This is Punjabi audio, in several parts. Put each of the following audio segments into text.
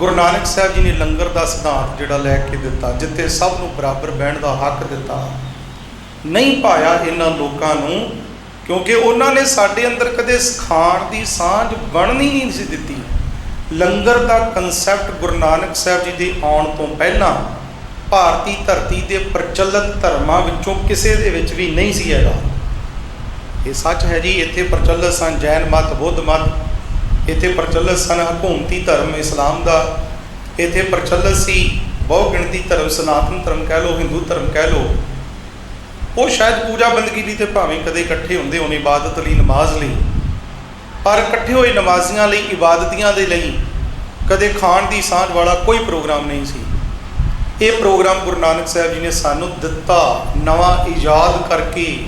ਗੁਰੂ ਨਾਨਕ ਸਾਹਿਬ ਜੀ ਨੇ ਲੰਗਰ ਦਾ ਸਿਧਾਂਤ ਜਿਹੜਾ ਲੈ ਕੇ ਦਿੱਤਾ, ਜਿੱਥੇ ਸਭ ਨੂੰ ਬਰਾਬਰ ਬਹਿਣ ਦਾ ਹੱਕ ਦਿੱਤਾ। ਨਹੀਂ ਪਾਇਆ ਇਹਨਾਂ ਲੋਕਾਂ ਨੂੰ, ਕਿਉਂਕਿ ਉਹਨਾਂ ਨੇ ਸਾਡੇ ਅੰਦਰ ਕਦੇ ਖਾਣ ਦੀ ਸਾਂਝ ਬਣਨੀ ਨਹੀਂ ਸੀ ਦਿੱਤੀ। ਲੰਗਰ ਦਾ ਕਨਸੈਪਟ ਗੁਰੂ ਨਾਨਕ ਸਾਹਿਬ ਜੀ ਦੇ ਆਉਣ ਤੋਂ ਪਹਿਲਾਂ ਭਾਰਤੀ ਧਰਤੀ ਦੇ ਪ੍ਰਚਲਿਤ ਧਰਮਾਂ ਵਿੱਚੋਂ ਕਿਸੇ ਦੇ ਵਿੱਚ ਵੀ ਨਹੀਂ ਸੀ ਹੈਗਾ। ਇਹ ਸੱਚ ਹੈ ਜੀ, ਇੱਥੇ ਪ੍ਰਚਲਿਤ ਸਨ ਜੈਨ ਮਤ, ਬੁੱਧ ਮਤ। ਇੱਥੇ ਪ੍ਰਚਲਿਤ ਸਨ ਹਕੂਮਤੀ ਧਰਮ, ਇਸਲਾਮ ਦਾ ਇੱਥੇ ਪ੍ਰਚਲਿਤ ਸੀ ਬਹੁ ਗਿਣਤੀ ਧਰਮ, ਸਨਾਤਨ ਧਰਮ ਕਹਿ ਲਓ, ਹਿੰਦੂ ਧਰਮ ਕਹਿ ਲਓ। ਉਹ ਸ਼ਾਇਦ ਪੂਜਾ ਬੰਦਗੀ ਲਈ ਤੇ ਭਾਵੇਂ ਕਦੇ ਇਕੱਠੇ ਹੁੰਦੇ ਹੋਣ ਇਬਾਦਤ ਲਈ, ਨਮਾਜ਼ ਲਈ। ਪਰ ਇਕੱਠੇ ਹੋਏ ਨਮਾਜ਼ੀਆਂ ਲਈ, ਇਬਾਦਤੀਆਂ ਦੇ ਲਈ ਕਦੇ ਖਾਣ ਦੀ ਸਾਂਝ ਵਾਲਾ ਕੋਈ ਪ੍ਰੋਗਰਾਮ ਨਹੀਂ ਸੀ। ਇਹ ਪ੍ਰੋਗਰਾਮ ਗੁਰੂ ਨਾਨਕ ਸਾਹਿਬ ਜੀ ਨੇ ਸਾਨੂੰ ਦਿੱਤਾ, ਨਵਾਂ ਇਜਾਦ ਕਰਕੇ।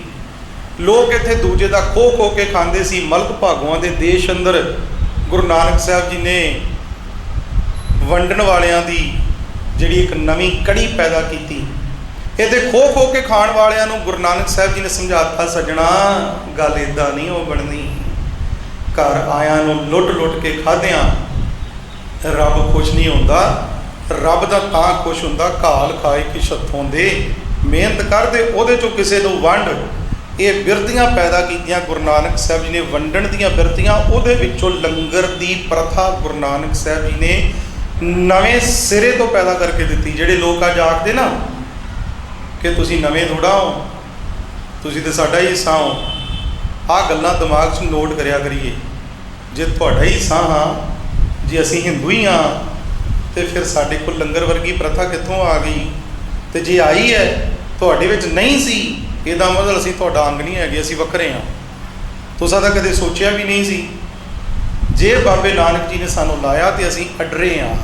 ਲੋਕ ਇੱਥੇ ਦੂਜੇ ਦਾ ਖੋ ਖੋ ਕੇ ਖਾਂਦੇ ਸੀ, ਮਲਕ ਭਾਗੋਆਂ ਦੇ ਦੇਸ਼ ਅੰਦਰ ਗੁਰੂ ਨਾਨਕ ਸਾਹਿਬ ਜੀ ਨੇ ਵੰਡਣ ਵਾਲਿਆਂ ਦੀ ਜਿਹੜੀ ਇੱਕ ਨਵੀਂ ਕੜੀ ਪੈਦਾ ਕੀਤੀ। ਇਹਦੇ ਖੋ ਖੋ ਕੇ ਖਾਣ ਵਾਲਿਆਂ ਨੂੰ ਗੁਰੂ ਨਾਨਕ ਸਾਹਿਬ ਜੀ ਨੇ ਸਮਝਾਤਾ, ਸੱਜਣਾ, ਗੱਲ ਇਦਾਂ ਨਹੀਂ, ਉਹ ਬਣਨੀ। ਘਰ ਆਇਆਂ ਨੂੰ ਲੁੱਟ ਲੁੱਟ ਕੇ ਖਾਧਿਆਂ। ਰੱਬ ਖੁਸ਼ ਨਹੀਂ ਹੁੰਦਾ। ਰੱਬ ਦਾ ਤਾਂ ਖੁਸ਼ ਹੁੰਦਾ, ਘਾਲ ਖਾਏ ਕਿ ਛੱਥੋਂ ਦੇ। ਮਿਹਨਤ ਕਰਦੇ, ਉਹਦੇ ਚੋਂ ਕਿਸੇ ਨੂੰ ਵੰਡ। ਇਹ ਬਿਰਤੀਆਂ ਪੈਦਾ ਕੀਤੀਆਂ ਗੁਰੂ ਨਾਨਕ ਸਾਹਿਬ ਜੀ ਨੇ, ਵੰਡਣ ਦੀਆਂ ਬਿਰਤੀਆਂ, ਉਹਦੇ ਵਿੱਚੋਂ ਲੰਗਰ ਦੀ ਪ੍ਰਥਾ ਗੁਰੂ ਨਾਨਕ ਸਾਹਿਬ ਜੀ ਨੇ ਨਵੇਂ ਸਿਰੇ ਤੋਂ ਪੈਦਾ ਕਰਕੇ ਦਿੱਤੀ। ਜਿਹੜੇ ਲੋਕ ਅੱਜ ਆਖਦੇ ਨਾ ਕਿ ਤੁਸੀਂ ਨਵੇਂ ਥੋੜਾ ਹੋ, ਤੁਸੀਂ ਤੇ ਸਾਡਾ ਹੀ ਹਿੱਸਾ ਹੋ, ਆਹ ਗੱਲਾਂ ਦਿਮਾਗ 'ਚ ਨੋਟ ਕਰਿਆ ਕਰੀਏ। ਜੇ ਤੁਹਾਡਾ ਹੀ ਹਿੱਸਾ ਹਾਂ, ਜੇ ਅਸੀਂ ਹਿੰਦੂ ਹੀ ਹਾਂ, ਤੇ ਫਿਰ ਸਾਡੇ ਕੋਲ ਲੰਗਰ ਵਰਗੀ ਪ੍ਰਥਾ ਕਿੱਥੋਂ ਆ ਗਈ? ਤੇ ਜੇ ਆਈ ਹੈ, ਤੁਹਾਡੇ ਵਿੱਚ ਨਹੀਂ ਸੀ ਇਹਦਾ ਮਤਲਬ ਅਸੀਂ ਤੁਹਾਡਾ ਅੰਗ ਨਹੀਂ ਹੈਗੇ, ਅਸੀਂ ਵੱਖਰੇ ਹਾਂ। ਤੁਸੀਂ ਤਾਂ ਕਦੇ ਸੋਚਿਆ ਵੀ ਨਹੀਂ ਸੀ। ਜੇ ਬਾਬੇ ਨਾਨਕ ਜੀ ਨੇ ਸਾਨੂੰ ਲਾਇਆ ਤੇ ਅਸੀਂ ਅਡਰੇ ਹਾਂ।